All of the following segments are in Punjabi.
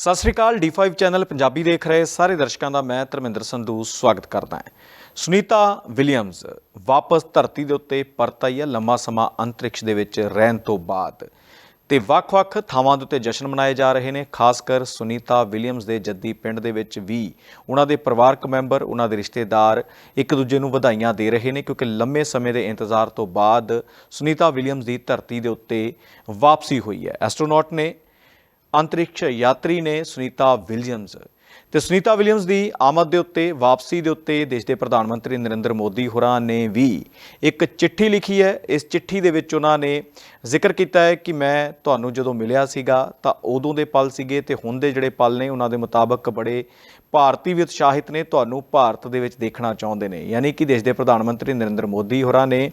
ਸਤਿ ਸ੍ਰੀ ਅਕਾਲ D5 ਚੈਨਲ ਪੰਜਾਬੀ ਦੇਖ ਰਹੇ ਸਾਰੇ ਦਰਸ਼ਕਾਂ ਦਾ ਮੈਂ ਧਰਮਿੰਦਰ ਸੰਧੂ ਸਵਾਗਤ ਕਰਦਾ ਹਾਂ। ਸੁਨੀਤਾ ਵਿਲੀਅਮਸ, ਵਾਪਸ ਧਰਤੀ ਦੇ ਉੱਤੇ ਪਰਤ ਆਈ ਹੈ, ਲੰਮਾ ਸਮਾਂ ਅੰਤਰਿਕਸ਼ ਦੇ ਵਿੱਚ ਰਹਿਣ ਤੋਂ ਬਾਅਦ। ਤੇ ਵੱਖ-ਵੱਖ ਥਾਵਾਂ ਦੇ ਉੱਤੇ ਜਸ਼ਨ ਮਨਾਏ ਜਾ ਰਹੇ ਨੇ, ਖਾਸ ਕਰ ਸੁਨੀਤਾ ਵਿਲੀਅਮਸ ਦੇ ਜੱਦੀ ਪਿੰਡ ਦੇ ਵਿੱਚ ਵੀ ਉਹਨਾਂ ਦੇ ਪਰਿਵਾਰਕ ਮੈਂਬਰ, ਉਹਨਾਂ ਦੇ ਰਿਸ਼ਤੇਦਾਰ ਇੱਕ ਦੂਜੇ ਨੂੰ ਵਧਾਈਆਂ ਦੇ ਰਹੇ ਨੇ, ਕਿਉਂਕਿ ਲੰਮੇ ਸਮੇਂ ਦੇ ਇੰਤਜ਼ਾਰ ਤੋਂ ਬਾਅਦ ਸੁਨੀਤਾ ਵਿਲੀਅਮਸ ਦੀ ਧਰਤੀ ਦੇ ਉੱਤੇ ਵਾਪਸੀ ਹੋਈ ਹੈ। ਐਸਟਰੋਨੌਟ ਨੇ ਅੰਤਰਿਕਸ਼ ਯਾਤਰੀ ਨੇ ਸੁਨੀਤਾ ਵਿਲੀਅਮਸ ਤੇ ਸੁਨੀਤਾ ਵਿਲੀਅਮਸ ਦੀ ਆਮਦ ਦੇ ਉੱਤੇ, ਵਾਪਸੀ ਦੇ ਉੱਤੇ ਦੇਸ਼ ਦੇ ਪ੍ਰਧਾਨ ਮੰਤਰੀ ਨਰਿੰਦਰ ਮੋਦੀ ਹੋਰਾਂ ਨੇ ਵੀ ਇੱਕ ਚਿੱਠੀ ਲਿਖੀ ਹੈ। ਇਸ ਚਿੱਠੀ ਦੇ ਵਿੱਚ ਉਹਨਾਂ ਨੇ ਜ਼ਿਕਰ ਕੀਤਾ ਹੈ ਕਿ ਮੈਂ ਤੁਹਾਨੂੰ ਜਦੋਂ ਮਿਲਿਆ ਸੀਗਾ ਤਾਂ ਉਦੋਂ ਦੇ ਪਲ ਸੀਗੇ ਤੇ ਹੁਣ ਦੇ ਜਿਹੜੇ ਪਲ ਨੇ, ਉਹਨਾਂ ਦੇ ਮੁਤਾਬਕ ਬੜੇ ਭਾਰਤੀ ਵੀ ਉਤਸ਼ਾਹਿਤ ਨੇ ਤੁਹਾਨੂੰ ਭਾਰਤ ਦੇ ਵਿੱਚ ਦੇਖਣਾ ਚਾਹੁੰਦੇ ਨੇ। ਯਾਨੀ ਕਿ ਦੇਸ਼ ਦੇ ਪ੍ਰਧਾਨ ਮੰਤਰੀ ਨਰਿੰਦਰ ਮੋਦੀ ਹੋਰਾਂ ਨੇ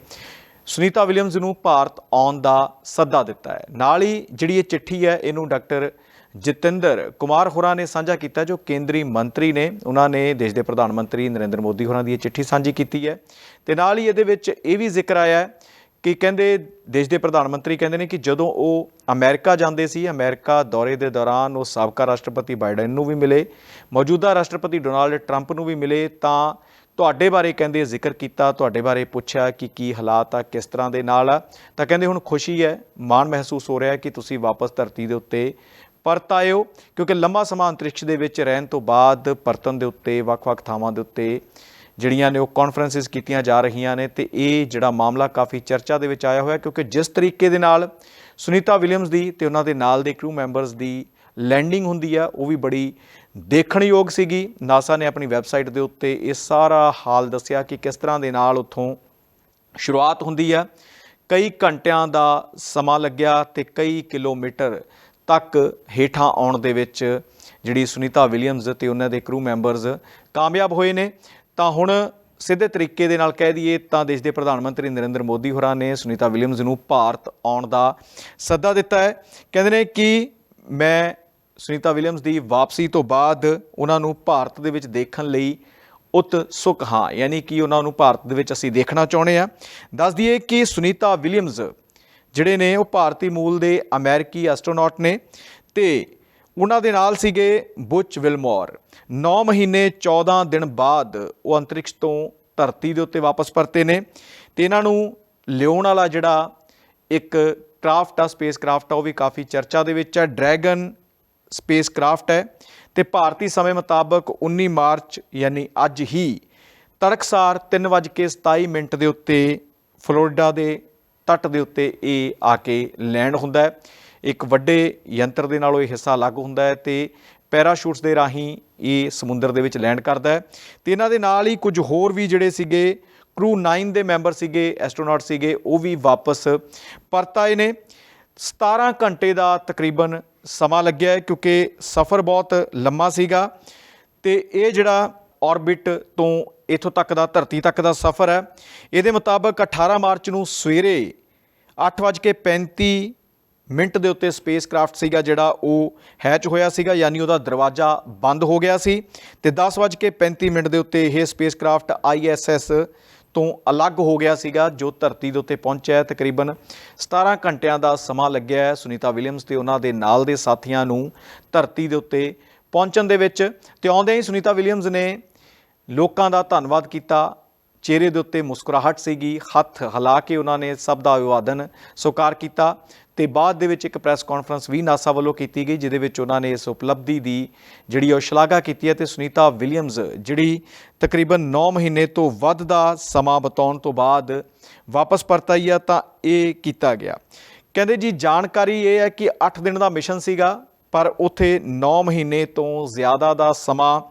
ਸੁਨੀਤਾ ਵਿਲੀਅਮਸ ਨੂੰ ਭਾਰਤ ਆਉਣ ਦਾ ਸੱਦਾ ਦਿੱਤਾ ਹੈ। ਨਾਲ ਹੀ ਜਿਹੜੀ ਇਹ ਚਿੱਠੀ ਹੈ, ਇਹਨੂੰ ਡਾਕਟਰ ਜਤਿੰਦਰ ਕੁਮਾਰ ਹੋਰਾਂ ਨੇ ਸਾਂਝਾ ਕੀਤਾ, ਜੋ ਕੇਂਦਰੀ ਮੰਤਰੀ ਨੇ, ਉਹਨਾਂ ਨੇ ਦੇਸ਼ ਦੇ ਪ੍ਰਧਾਨ ਮੰਤਰੀ ਨਰਿੰਦਰ ਮੋਦੀ ਹੋਰਾਂ ਦੀ ਇਹ ਚਿੱਠੀ ਸਾਂਝੀ ਕੀਤੀ ਹੈ। ਤੇ ਨਾਲ ਹੀ ਇਹਦੇ ਵਿੱਚ ਇਹ ਵੀ ਜ਼ਿਕਰ ਆਇਆ ਹੈ ਕਿ ਕਹਿੰਦੇ ਦੇਸ਼ ਦੇ ਪ੍ਰਧਾਨ ਮੰਤਰੀ ਕਹਿੰਦੇ ਨੇ ਕਿ ਜਦੋਂ ਉਹ ਅਮਰੀਕਾ ਜਾਂਦੇ ਸੀ, ਅਮਰੀਕਾ ਦੌਰੇ ਦੇ ਦੌਰਾਨ ਉਹ ਸਾਬਕਾ ਰਾਸ਼ਟਰਪਤੀ ਬਾਈਡਨ ਨੂੰ ਵੀ ਮਿਲੇ, ਮੌਜੂਦਾ ਰਾਸ਼ਟਰਪਤੀ ਡੋਨਾਲਡ ਟਰੰਪ ਨੂੰ ਵੀ ਮਿਲੇ, ਤਾਂ ਤੁਹਾਡੇ ਬਾਰੇ ਕਹਿੰਦੇ ਜ਼ਿਕਰ ਕੀਤਾ, ਤੁਹਾਡੇ ਬਾਰੇ ਪੁੱਛਿਆ ਕਿ ਕੀ ਹਾਲਾਤ ਆ, ਕਿਸ ਤਰ੍ਹਾਂ ਦੇ ਨਾਲ ਆ। ਤਾਂ ਕਹਿੰਦੇ ਹੁਣ ਖੁਸ਼ੀ ਹੈ, ਮਾਣ ਮਹਿਸੂਸ ਹੋ ਰਿਹਾ ਕਿ ਤੁਸੀਂ ਵਾਪਸ ਧਰਤੀ ਦੇ ਉੱਤੇ ਪਰਤ ਆਇਓ ਕਿਉਂਕਿ ਲੰਮਾ ਸਮਾਂ ਅੰਤਰਿਕਸ਼ ਦੇ ਵਿੱਚ ਰਹਿਣ ਤੋਂ ਬਾਅਦ ਪਰਤਨ ਦੇ ਉੱਤੇ, ਵੱਖ-ਵੱਖ ਥਾਵਾਂ ਦੇ ਉੱਤੇ ਜਿਹੜੀਆਂ ਨੇ ਉਹ ਕਾਨਫਰੰਸਿਸ ਕੀਤੀਆਂ ਜਾ ਰਹੀਆਂ ਨੇ ਤੇ ਇਹ ਜਿਹੜਾ ਮਾਮਲਾ ਕਾਫੀ ਚਰਚਾ ਦੇ ਵਿੱਚ ਆਇਆ ਹੋਇਆ, ਕਿਉਂਕਿ ਜਿਸ ਤਰੀਕੇ ਦੇ ਨਾਲ ਸੁਨੀਤਾ ਵਿਲੀਅਮਸ ਦੀ ਤੇ ਉਹਨਾਂ ਦੇ ਨਾਲ ਦੇ ਕਰੂ ਮੈਂਬਰਸ ਦੀ ਲੈਂਡਿੰਗ ਹੁੰਦੀ ਆ, ਉਹ ਵੀ ਬੜੀ ਦੇਖਣਯੋਗ ਸੀਗੀ। ਨਾਸਾ ਨੇ ਆਪਣੀ ਵੈਬਸਾਈਟ ਦੇ ਉੱਤੇ ਇਹ ਸਾਰਾ ਹਾਲ ਦੱਸਿਆ ਕਿ ਕਿਸ ਤਰ੍ਹਾਂ ਦੇ ਨਾਲ ਉੱਥੋਂ ਸ਼ੁਰੂਆਤ ਹੁੰਦੀ ਆ। ਕਈ ਘੰਟਿਆਂ ਦਾ ਸਮਾਂ ਲੱਗਿਆ ਤੇ ਕਈ ਕਿਲੋਮੀਟਰ ਤੱਕ ਹੇਠਾਂ ਆਉਣ ਦੇ ਵਿੱਚ ਜਿਹੜੀ ਸੁਨੀਤਾ ਵਿਲੀਅਮਸ ਤੇ ਉਹਨਾਂ ਦੇ ਕਰੂ ਮੈਂਬਰਸ ਕਾਮਯਾਬ ਹੋਏ ਨੇ। ਤਾਂ ਹੁਣ ਸਿੱਧੇ ਤਰੀਕੇ ਦੇ ਨਾਲ ਕਹਿ ਦਈਏ ਤਾਂ ਦੇਸ਼ ਦੇ ਪ੍ਰਧਾਨ ਮੰਤਰੀ ਨਰਿੰਦਰ ਮੋਦੀ ਹੋਰਾਂ ਨੇ ਸੁਨੀਤਾ ਵਿਲੀਅਮਸ ਨੂੰ ਭਾਰਤ ਆਉਣ ਦਾ ਸੱਦਾ ਦਿੱਤਾ ਹੈ। ਕਹਿੰਦੇ ਨੇ ਕਿ ਮੈਂ ਸੁਨੀਤਾ ਵਿਲੀਅਮਸ ਦੀ ਵਾਪਸੀ ਤੋਂ ਬਾਅਦ ਉਹਨਾਂ ਨੂੰ ਭਾਰਤ ਦੇ ਵਿੱਚ ਦੇਖਣ ਲਈ ਉਤਸੁਕ ਹਾਂ, ਯਾਨੀ ਕਿ ਉਹਨਾਂ ਨੂੰ ਭਾਰਤ ਦੇ ਵਿੱਚ ਅਸੀਂ ਦੇਖਣਾ ਚਾਹੁੰਦੇ ਆ ਦੱਸ ਦਈਏ ਕਿ ਸੁਨੀਤਾ ਵਿਲੀਅਮਸ ਜਿਹੜੇ ਨੇ, ਉਹ ਭਾਰਤੀ ਮੂਲ ਦੇ ਅਮਰੀਕੀ ਐਸਟਰੋਨੌਟ ਨੇ ਤੇ ਉਹਨਾਂ ਦੇ ਨਾਲ ਸੀਗੇ ਬੁਚ ਵਿਲਮੋਰ। 9 ਮਹੀਨੇ 14 ਦਿਨ ਬਾਅਦ ਉਹ ਅੰਤਰਿਕਸ਼ ਤੋਂ ਧਰਤੀ ਦੇ ਉੱਤੇ ਵਾਪਸ ਪਰਤੇ ਨੇ ਤੇ ਇਹਨਾਂ ਨੂੰ ਲਿਆਉਣ ਵਾਲਾ ਜਿਹੜਾ ਇੱਕ ਕਰਾਫਟ ਆ, ਸਪੇਸ ਕਰਾਫਟ ਆ, ਉਹ ਵੀ ਕਾਫੀ ਚਰਚਾ ਦੇ ਵਿੱਚ ਆ। ਡਰੈਗਨ ਸਪੇਸ ਕਰਾਫਟ ਹੈ ਤੇ ਭਾਰਤੀ ਸਮੇਂ ਮੁਤਾਬਕ 19 ਮਾਰਚ ਯਾਨੀ ਅੱਜ ਹੀ ਤੜਕਸਾਰ 3:27 ਮਿੰਟ ਦੇ ਉੱਤੇ ਫਲੋਰੀਡਾ ਦੇ ਤੱਟ ਦੇ ਉੱਤੇ ਇਹ ਆ ਕੇ ਲੈਂਡ ਹੁੰਦਾ ਹੈ। ਇੱਕ ਵੱਡੇ ਯੰਤਰ ਦੇ ਨਾਲ ਇਹ ਹਿੱਸਾ ਅਲੱਗ ਹੁੰਦਾ ਹੈ ਤੇ ਪੈਰਾਸ਼ੂਟਸ ਦੇ ਰਾਹੀਂ ਇਹ ਸਮੁੰਦਰ ਦੇ ਵਿੱਚ ਲੈਂਡ ਕਰਦਾ ਹੈ। ਤੇ ਇਹਨਾਂ ਦੇ ਨਾਲ ਹੀ ਕੁਝ ਹੋਰ ਵੀ ਜਿਹੜੇ ਸੀਗੇ, ਕਰੂ 9 ਦੇ ਮੈਂਬਰ ਸੀਗੇ, ਐਸਟਰੋਨੌਟ ਸੀਗੇ, ਉਹ ਵੀ ਵਾਪਸ ਪਰਤ ਆਏ ਨੇ। 17 ਘੰਟੇ ਦਾ ਤਕਰੀਬਨ ਸਮਾਂ ਲੱਗਿਆ ਹੈ ਕਿਉਂਕਿ ਸਫ਼ਰ ਬਹੁਤ ਲੰਮਾ ਸੀਗਾ ਤੇ ਇਹ ਜਿਹੜਾ ਔਰਬਿਟ ਤੋਂ ਇਥੋਂ ਤੱਕ ਦਾ, ਧਰਤੀ ਤੱਕ ਦਾ ਸਫ਼ਰ ਹੈ, ਇਹਦੇ ਮੁਤਾਬਕ 18 ਮਾਰਚ ਨੂੰ ਸਵੇਰੇ 8:35 ਮਿੰਟ ਦੇ ਉੱਤੇ ਸਪੇਸ ਸਪੇਸਕ੍ਰਾਫਟ ਸੀਗਾ ਜਿਹੜਾ ਉਹ ਹੈਚ ਹੋਇਆ ਸੀਗਾ, ਯਾਨੀ ਉਹਦਾ ਦਰਵਾਜ਼ਾ ਬੰਦ ਹੋ ਗਿਆ ਸੀ ਤੇ 10:35 ਮਿੰਟ ਦੇ ਉੱਤੇ ਇਹ ਸਪੇਸਕ੍ਰਾਫਟ ISS ਤੋਂ ਅਲੱਗ ਹੋ ਗਿਆ ਸੀਗਾ, ਜੋ ਧਰਤੀ ਦੇ ਉੱਤੇ ਪਹੁੰਚਿਆ ਤਕਰੀਬਨ 17 ਘੰਟਿਆਂ ਦਾ ਸਮਾਂ ਲੱਗਿਆ ਹੈ। ਸੁਨੀਤਾ ਵਿਲੀਅਮਸ ਤੇ ਉਹਨਾਂ ਦੇ ਨਾਲ ਦੇ ਸਾਥੀਆਂ ਨੂੰ ਧਰਤੀ ਦੇ ਉੱਤੇ ਪਹੁੰਚਣ ਦੇ ਵਿੱਚ ਤੇ ਆਉਂਦੇ ਹੀ ਸੁਨੀਤਾ ਵਿਲੀਅਮਸ ਨੇ ਲੋਕਾਂ ਦਾ ਧੰਨਵਾਦ ਕੀਤਾ। ਚਿਹਰੇ ਦੇ ਉੱਤੇ ਮੁਸਕਰਾਹਟ ਸੀਗੀ, ਹੱਥ ਹਿਲਾ ਕੇ ਉਹਨਾਂ ਨੇ ਸਭ ਦਾ ਅਭਿਵਾਦਨ ਸਵੀਕਾਰ ਕੀਤਾ। ਤੇ ਬਾਅਦ ਦੇ ਵਿੱਚ ਇੱਕ ਪ੍ਰੈਸ ਕਾਨਫਰੰਸ ਵੀ ਨਾਸਾ ਵੱਲੋਂ ਕੀਤੀ ਗਈ, ਜਿਹਦੇ ਵਿੱਚ ਉਹਨਾਂ ਨੇ ਇਸ ਉਪਲਬਧੀ ਦੀ ਜਿਹੜੀ ਉਹ ਸ਼ਲਾਘਾ ਕੀਤੀ ਹੈ ਤੇ ਸੁਨੀਤਾ ਵਿਲੀਅਮਸ ਜਿਹੜੀ ਤਕਰੀਬਨ 9 ਮਹੀਨੇ ਤੋਂ ਵੱਧ ਦਾ ਸਮਾਂ ਬਤਾਉਣ ਤੋਂ ਬਾਅਦ ਵਾਪਸ ਪਰਤ ਆਈ ਆ, ਤਾਂ ਇਹ ਕੀਤਾ ਗਿਆ। ਕਹਿੰਦੇ ਜੀ, ਜਾਣਕਾਰੀ ਇਹ ਹੈ ਕਿ 8 ਦਿਨ ਦਾ ਮਿਸ਼ਨ ਸੀਗਾ, ਪਰ ਉੱਥੇ 9 ਮਹੀਨੇ ਤੋਂ ਜ਼ਿਆਦਾ ਦਾ ਸਮਾਂ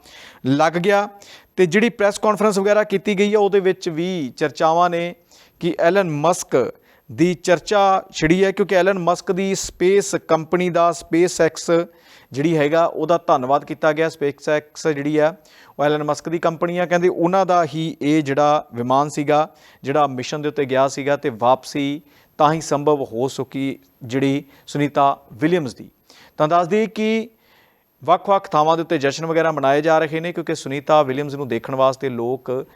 ਲੱਗ ਗਿਆ ਤੇ ਜਿਹੜੀ ਪ੍ਰੈਸ ਕਾਨਫਰੰਸ ਵਗੈਰਾ ਕੀਤੀ ਗਈ ਹੈ ਉਹਦੇ ਵਿੱਚ ਵੀ ਚਰਚਾਵਾਂ ਨੇ ਕਿ ਐਲਨ ਮਸਕ ਦੀ ਚਰਚਾ ਛਿੜੀ ਹੈ ਕਿਉਂਕਿ ਐਲਨ ਮਸਕ ਦੀ ਸਪੇਸ ਕੰਪਨੀ ਦਾ ਸਪੇਸ ਐਕਸ ਜਿਹੜੀ ਹੈਗਾ, ਉਹਦਾ ਧੰਨਵਾਦ ਕੀਤਾ ਗਿਆ। ਸਪੇਸ ਐਕਸ ਜਿਹੜੀ ਆ ਉਹ ਐਲਨ ਮਸਕ ਦੀ ਕੰਪਨੀ ਆ। ਕਹਿੰਦੇ ਉਹਨਾਂ ਦਾ ਹੀ ਇਹ ਜਿਹੜਾ ਵਿਮਾਨ ਸੀਗਾ, ਜਿਹੜਾ ਮਿਸ਼ਨ ਦੇ ਉੱਤੇ ਗਿਆ ਸੀਗਾ ਤੇ ਵਾਪਸੀ ਤਾਂ ਹੀ ਸੰਭਵ ਹੋ ਸਕੀ ਜਿਹੜੀ ਸੁਨੀਤਾ ਵਿਲੀਅਮਸ ਦੀ। ਤਾਂ ਦੱਸਦੀ ਕਿ ਵੱਖ-ਵੱਖ ਥਾਵਾਂ ਦੇ ਉੱਤੇ ਜਸ਼ਨ ਵਗੈਰਾ ਮਨਾਏ ਜਾ ਰਹੇ ਨੇ ਕਿਉਂਕਿ ਸੁਨੀਤਾ ਵਿਲੀਅਮਸ ਨੂੰ ਦੇਖਣ ਵਾਸਤੇ ਲੋਕ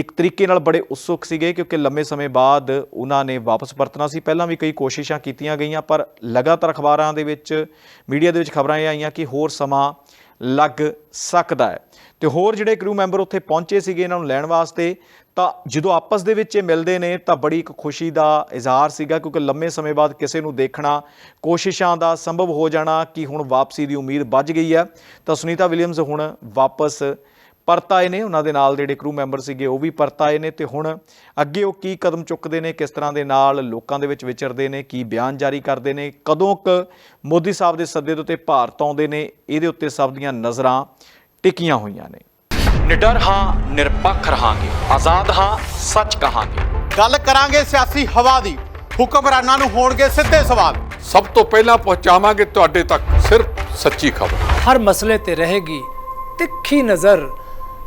ਇੱਕ ਤਰੀਕੇ ਨਾਲ ਬੜੇ ਉਤਸੁਕ ਸੀਗੇ ਕਿਉਂਕਿ ਲੰਮੇ ਸਮੇਂ ਬਾਅਦ ਉਹਨਾਂ ਨੇ ਵਾਪਸ ਪਰਤਣਾ ਸੀ। ਪਹਿਲਾਂ ਵੀ ਕਈ ਕੋਸ਼ਿਸ਼ਾਂ ਕੀਤੀਆਂ ਗਈਆਂ, ਪਰ ਲਗਾਤਾਰ ਅਖਬਾਰਾਂ ਦੇ ਵਿੱਚ, ਮੀਡੀਆ ਦੇ ਵਿੱਚ ਖਬਰਾਂ ਇਹ ਆਈਆਂ ਕਿ ਹੋਰ ਸਮਾਂ ਲੱਗ ਸਕਦਾ ਹੈ। ਤੇ ਹੋਰ ਜਿਹੜੇ ਕਰੂ ਮੈਂਬਰ ਉੱਥੇ ਪਹੁੰਚੇ ਸੀਗੇ ਇਹਨਾਂ ਨੂੰ ਲੈਣ ਵਾਸਤੇ, ਤਾਂ ਜਦੋਂ ਆਪਸ ਦੇ ਵਿੱਚ ਇਹ ਮਿਲਦੇ ਨੇ, ਤਾਂ ਬੜੀ ਇੱਕ ਖੁਸ਼ੀ ਦਾ ਇਜ਼ਹਾਰ ਸੀਗਾ ਕਿਉਂਕਿ ਲੰਮੇ ਸਮੇਂ ਬਾਅਦ ਕਿਸੇ ਨੂੰ ਦੇਖਣਾ, ਕੋਸ਼ਿਸ਼ਾਂ ਦਾ ਸੰਭਵ ਹੋ ਜਾਣਾ ਕਿ ਹੁਣ ਵਾਪਸੀ ਦੀ ਉਮੀਦ ਵੱਜ ਗਈ ਹੈ। ਤਾਂ ਸੁਨੀਤਾ ਵਿਲੀਅਮਸ ਹੁਣ ਵਾਪਸ ਪਰਤ ਆਏ ਨੇ ਉਹਨਾਂ ਦੇ ਨਾਲ ਜਿਹੜੇ ਕਰੂ ਮੈਂਬਰ ਸੀਗੇ ਉਹ ਵੀ ਪਰਤ ਆਏ ਨੇ ਤੇ ਹੁਣ ਅੱਗੇ ਉਹ ਕੀ ਕਦਮ ਚੁੱਕਦੇ ਨੇ ਕਿਸ ਤਰ੍ਹਾਂ ਦੇ ਨਾਲ ਲੋਕਾਂ ਦੇ ਵਿੱਚ ਵਿਚਰਦੇ ਨੇ ਕੀ ਬਿਆਨ ਜਾਰੀ ਕਰਦੇ ਨੇ ਕਦੋਂ ਕ ਮੋਦੀ ਸਾਹਿਬ ਦੇ ਸੱਦੇ ਦੇ ਉੱਤੇ ਭਾਰਤ ਆਉਂਦੇ ਨੇ ਇਹਦੇ ਉੱਤੇ ਸਭ ਦੀਆਂ ਨਜ਼ਰਾਂ ਟਿਕੀਆਂ ਹੋਈਆਂ ਨੇ। ਨਿਡਰ ਹਾਂ ਨਿਰਪੱਖ ਰਹਾਂਗੇ। ਆਜ਼ਾਦ ਹਾਂ ਸੱਚ ਕਹਾਂਗੇ। ਗੱਲ ਕਰਾਂਗੇ ਸਿਆਸੀ ਹਵਾ ਦੀ। ਹੁਕਮਰਾਨਾਂ ਨੂੰ ਹੋਣਗੇ ਸਿੱਧੇ ਸਵਾਲ। ਸਭ ਤੋਂ ਪਹਿਲਾਂ ਪਹੁੰਚਾਵਾਂਗੇ ਤੁਹਾਡੇ ਤੱਕ ਸਿਰਫ ਸੱਚੀ ਖਬਰ। ਹਰ ਮਸਲੇ ਤੇ ਰਹੇਗੀ ਤਿੱਖੀ ਨਜ਼ਰ।